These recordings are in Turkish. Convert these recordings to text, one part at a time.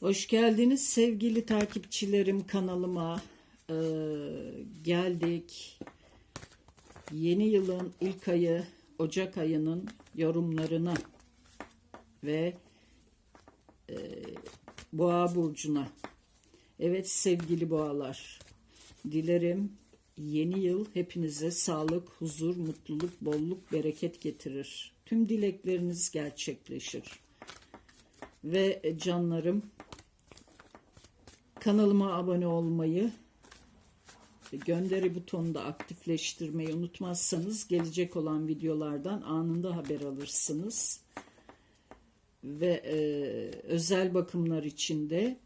Hoş geldiniz sevgili takipçilerim kanalıma. Ee, geldik. Yeni yılın ilk ayı Ocak ayının yorumlarına ve e, Boğa burcuna. Evet sevgili boğalar. Dilerim yeni yıl hepinize sağlık, huzur, mutluluk, bolluk, bereket getirir. Tüm dilekleriniz gerçekleşir. Ve canlarım Kanalıma abone olmayı, gönderi butonunu da aktifleştirmeyi unutmazsanız gelecek olan videolardan anında haber alırsınız. Ve e, özel bakımlar için de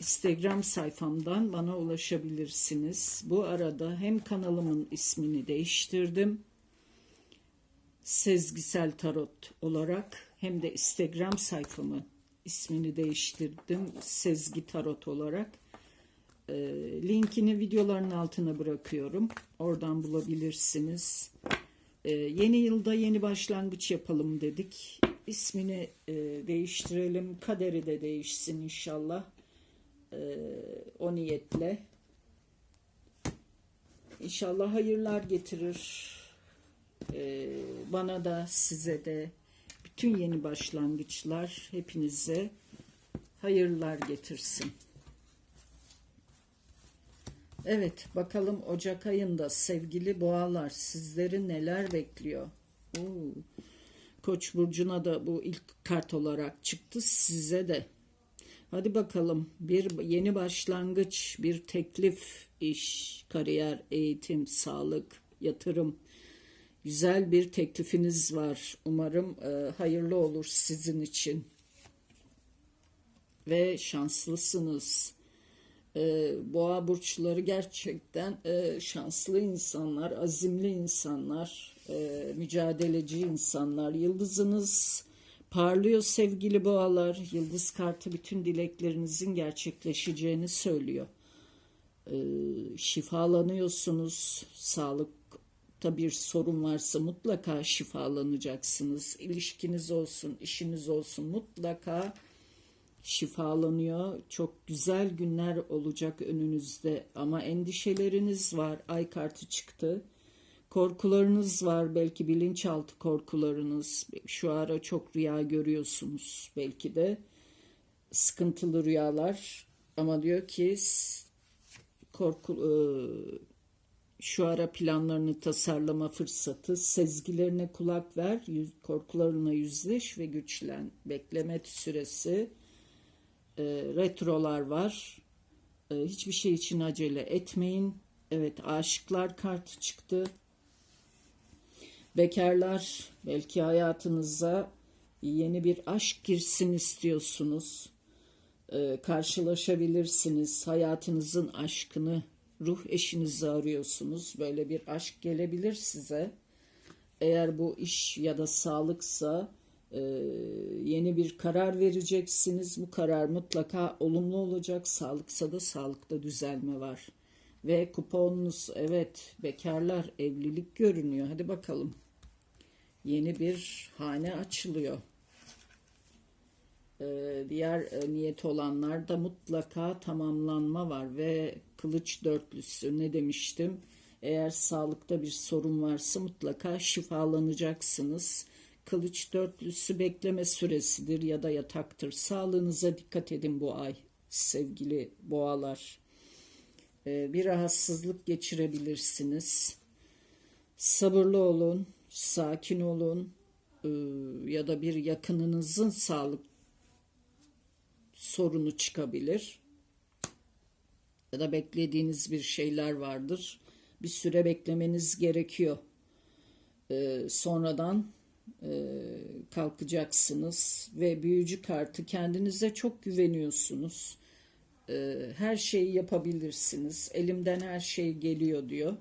Instagram sayfamdan bana ulaşabilirsiniz. Bu arada hem kanalımın ismini değiştirdim. Sezgisel Tarot olarak hem de Instagram sayfamı ismini değiştirdim. Sezgi Tarot olarak. E, linkini videoların altına bırakıyorum. Oradan bulabilirsiniz. E, yeni yılda yeni başlangıç yapalım dedik. İsmini e, değiştirelim. Kaderi de değişsin inşallah. E, o niyetle. İnşallah hayırlar getirir. E, bana da size de bütün yeni başlangıçlar hepinize hayırlar getirsin. Evet bakalım Ocak ayında sevgili boğalar sizleri neler bekliyor? Oo. Koç burcuna da bu ilk kart olarak çıktı size de. Hadi bakalım bir yeni başlangıç, bir teklif, iş, kariyer, eğitim, sağlık, yatırım güzel bir teklifiniz var. Umarım e, hayırlı olur sizin için. Ve şanslısınız. E, boğa burçları gerçekten e, şanslı insanlar, azimli insanlar, e, mücadeleci insanlar. Yıldızınız parlıyor sevgili boğalar. Yıldız kartı bütün dileklerinizin gerçekleşeceğini söylüyor. E, şifalanıyorsunuz, sağlık da bir sorun varsa mutlaka şifalanacaksınız. İlişkiniz olsun, işiniz olsun mutlaka şifalanıyor. Çok güzel günler olacak önünüzde ama endişeleriniz var. Ay kartı çıktı. Korkularınız var belki bilinçaltı korkularınız. Şu ara çok rüya görüyorsunuz belki de. Sıkıntılı rüyalar ama diyor ki korku şu ara planlarını tasarlama fırsatı, sezgilerine kulak ver, korkularına yüzleş ve güçlen. Bekleme süresi, e, retrolar var. E, hiçbir şey için acele etmeyin. Evet, aşıklar kartı çıktı. Bekarlar, belki hayatınıza yeni bir aşk girsin istiyorsunuz. E, karşılaşabilirsiniz. Hayatınızın aşkını ruh eşinizi arıyorsunuz. Böyle bir aşk gelebilir size. Eğer bu iş ya da sağlıksa e, yeni bir karar vereceksiniz. Bu karar mutlaka olumlu olacak. Sağlıksa da sağlıkta düzelme var. Ve kuponunuz evet bekarlar evlilik görünüyor. Hadi bakalım. Yeni bir hane açılıyor. Ee, diğer e, niyet olanlarda mutlaka tamamlanma var ve kılıç dörtlüsü ne demiştim? Eğer sağlıkta bir sorun varsa mutlaka şifalanacaksınız. Kılıç dörtlüsü bekleme süresidir ya da yataktır. Sağlığınıza dikkat edin bu ay sevgili boğalar. Ee, bir rahatsızlık geçirebilirsiniz. Sabırlı olun, sakin olun ee, ya da bir yakınınızın sağlık sorunu çıkabilir. Ya da beklediğiniz bir şeyler vardır. Bir süre beklemeniz gerekiyor. Ee, sonradan e, kalkacaksınız ve büyücü kartı kendinize çok güveniyorsunuz. Ee, her şeyi yapabilirsiniz. Elimden her şey geliyor diyor.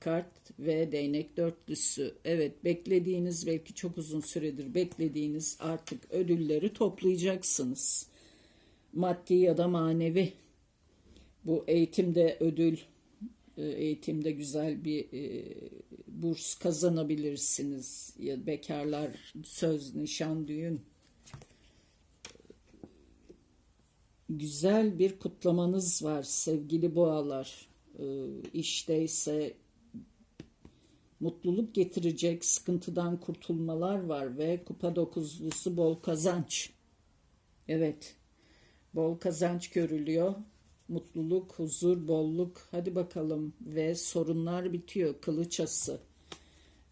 Kart ve değnek dörtlüsü. Evet beklediğiniz belki çok uzun süredir beklediğiniz artık ödülleri toplayacaksınız. Maddi ya da manevi. Bu eğitimde ödül, e, eğitimde güzel bir e, burs kazanabilirsiniz. Ya bekarlar söz, nişan, düğün güzel bir kutlamanız var sevgili boğalar. Ee, işteyse mutluluk getirecek sıkıntıdan kurtulmalar var ve kupa dokuzlusu bol kazanç. Evet. Bol kazanç görülüyor. Mutluluk, huzur, bolluk. Hadi bakalım ve sorunlar bitiyor. Kılıç ası.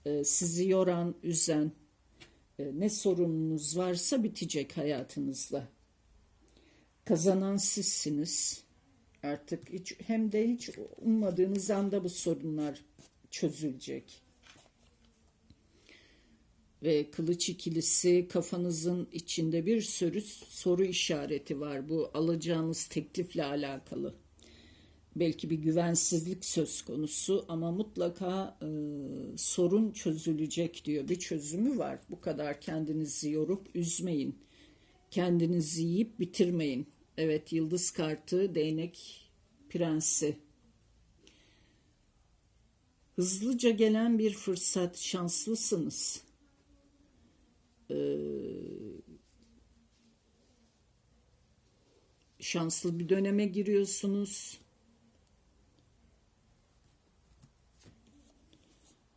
Ee, sizi yoran, üzen e, ne sorununuz varsa bitecek hayatınızda. Kazanan sizsiniz. Artık hiç, hem de hiç ummadığınız anda bu sorunlar çözülecek. Ve kılıç ikilisi kafanızın içinde bir sürü soru işareti var. Bu alacağınız teklifle alakalı. Belki bir güvensizlik söz konusu ama mutlaka e, sorun çözülecek diyor. Bir çözümü var. Bu kadar kendinizi yorup üzmeyin. Kendinizi yiyip bitirmeyin. Evet yıldız kartı değnek prensi. Hızlıca gelen bir fırsat şanslısınız. Ee, şanslı bir döneme giriyorsunuz.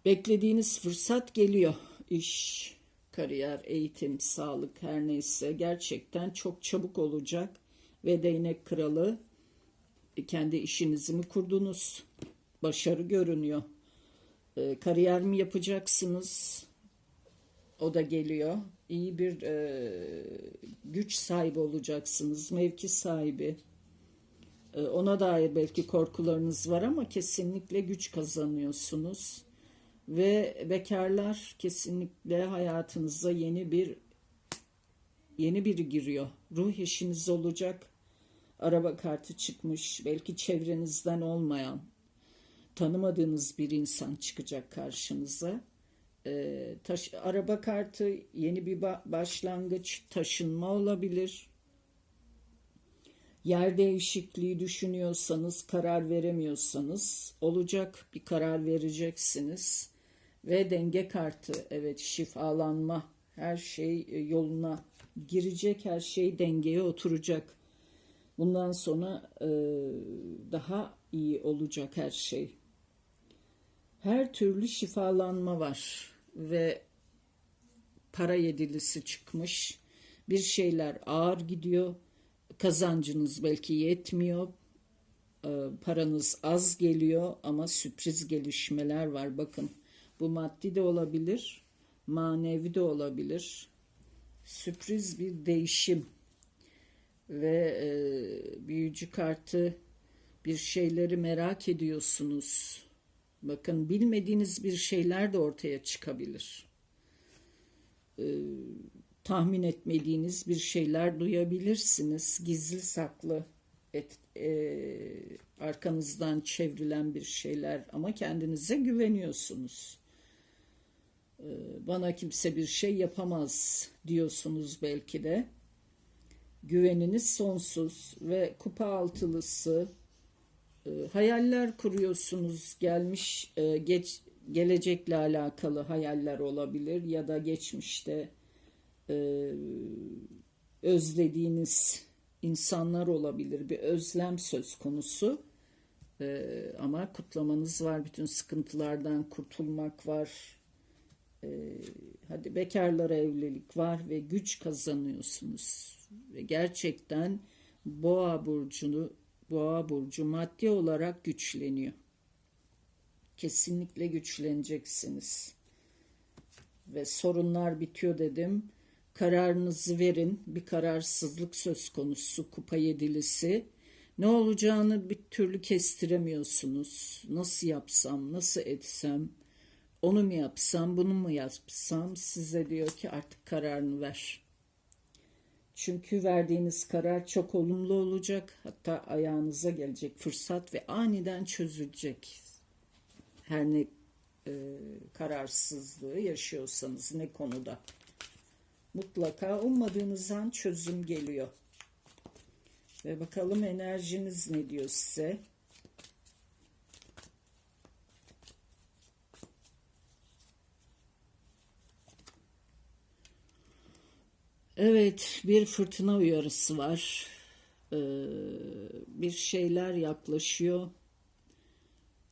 Beklediğiniz fırsat geliyor. İş, kariyer, eğitim, sağlık her neyse gerçekten çok çabuk olacak ve değnek kralı e, kendi işinizi mi kurdunuz? Başarı görünüyor. E, kariyer mi yapacaksınız? O da geliyor. İyi bir e, güç sahibi olacaksınız. Mevki sahibi. E, ona dair belki korkularınız var ama kesinlikle güç kazanıyorsunuz. Ve bekarlar kesinlikle hayatınıza yeni bir yeni biri giriyor. Ruh eşiniz olacak. Araba kartı çıkmış. Belki çevrenizden olmayan, tanımadığınız bir insan çıkacak karşınıza. Ee, taş, araba kartı yeni bir ba- başlangıç, taşınma olabilir. Yer değişikliği düşünüyorsanız, karar veremiyorsanız olacak bir karar vereceksiniz. Ve denge kartı, evet şifalanma, her şey e, yoluna girecek, her şey dengeye oturacak. Bundan sonra e, daha iyi olacak her şey. Her türlü şifalanma var ve para yedilisi çıkmış. Bir şeyler ağır gidiyor. Kazancınız belki yetmiyor. E, paranız az geliyor ama sürpriz gelişmeler var. Bakın bu maddi de olabilir, manevi de olabilir. Sürpriz bir değişim ve e, büyücü kartı bir şeyleri merak ediyorsunuz. Bakın bilmediğiniz bir şeyler de ortaya çıkabilir. E, tahmin etmediğiniz bir şeyler duyabilirsiniz. Gizli saklı et, e, arkanızdan çevrilen bir şeyler ama kendinize güveniyorsunuz. E, bana kimse bir şey yapamaz diyorsunuz belki de güveniniz sonsuz ve kupa altılısı e, hayaller kuruyorsunuz gelmiş e, geç gelecekle alakalı hayaller olabilir ya da geçmişte e, özlediğiniz insanlar olabilir. Bir özlem söz konusu. E, ama kutlamanız var bütün sıkıntılardan kurtulmak var. E, hadi bekarlara evlilik var ve güç kazanıyorsunuz. Ve gerçekten boğa burcunu boğa burcu maddi olarak güçleniyor. Kesinlikle güçleneceksiniz. Ve sorunlar bitiyor dedim. Kararınızı verin. Bir kararsızlık söz konusu. Kupa yedilisi. Ne olacağını bir türlü kestiremiyorsunuz. Nasıl yapsam, nasıl etsem, onu mu yapsam, bunu mu yapsam size diyor ki artık kararını ver. Çünkü verdiğiniz karar çok olumlu olacak. Hatta ayağınıza gelecek fırsat ve aniden çözülecek. Her ne e, kararsızlığı yaşıyorsanız ne konuda. Mutlaka ummadığınız an çözüm geliyor. Ve bakalım enerjiniz ne diyor size. Evet, bir fırtına uyarısı var. e, bir şeyler yaklaşıyor.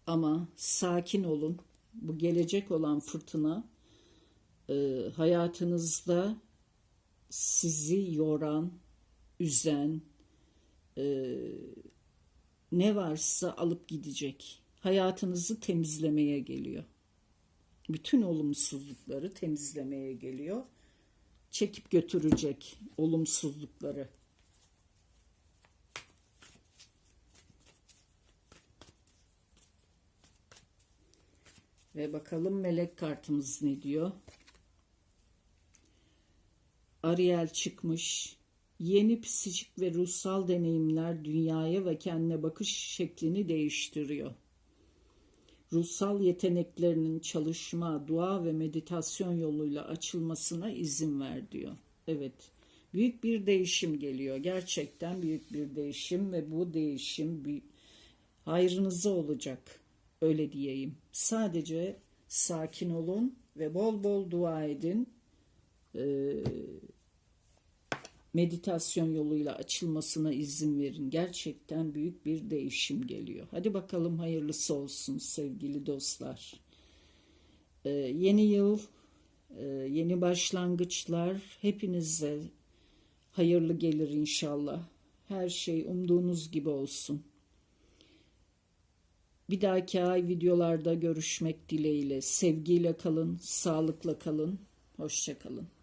Ama sakin olun. Bu gelecek olan fırtına e, hayatınızda sizi yoran, üzen, e, ne varsa alıp gidecek. Hayatınızı temizlemeye geliyor. Bütün olumsuzlukları temizlemeye geliyor. Çekip götürecek olumsuzlukları. Ve bakalım melek kartımız ne diyor? Ariel çıkmış. Yeni psikik ve ruhsal deneyimler dünyaya ve kendine bakış şeklini değiştiriyor. Ruhsal yeteneklerinin çalışma, dua ve meditasyon yoluyla açılmasına izin ver diyor. Evet. Büyük bir değişim geliyor. Gerçekten büyük bir değişim ve bu değişim bir hayrınıza olacak. Öyle diyeyim. Sadece sakin olun ve bol bol dua edin. Ee, meditasyon yoluyla açılmasına izin verin. Gerçekten büyük bir değişim geliyor. Hadi bakalım hayırlısı olsun sevgili dostlar. Ee, yeni yıl, e, yeni başlangıçlar hepinize hayırlı gelir inşallah. Her şey umduğunuz gibi olsun. Bir dahaki ay videolarda görüşmek dileğiyle. Sevgiyle kalın, sağlıkla kalın, hoşça kalın.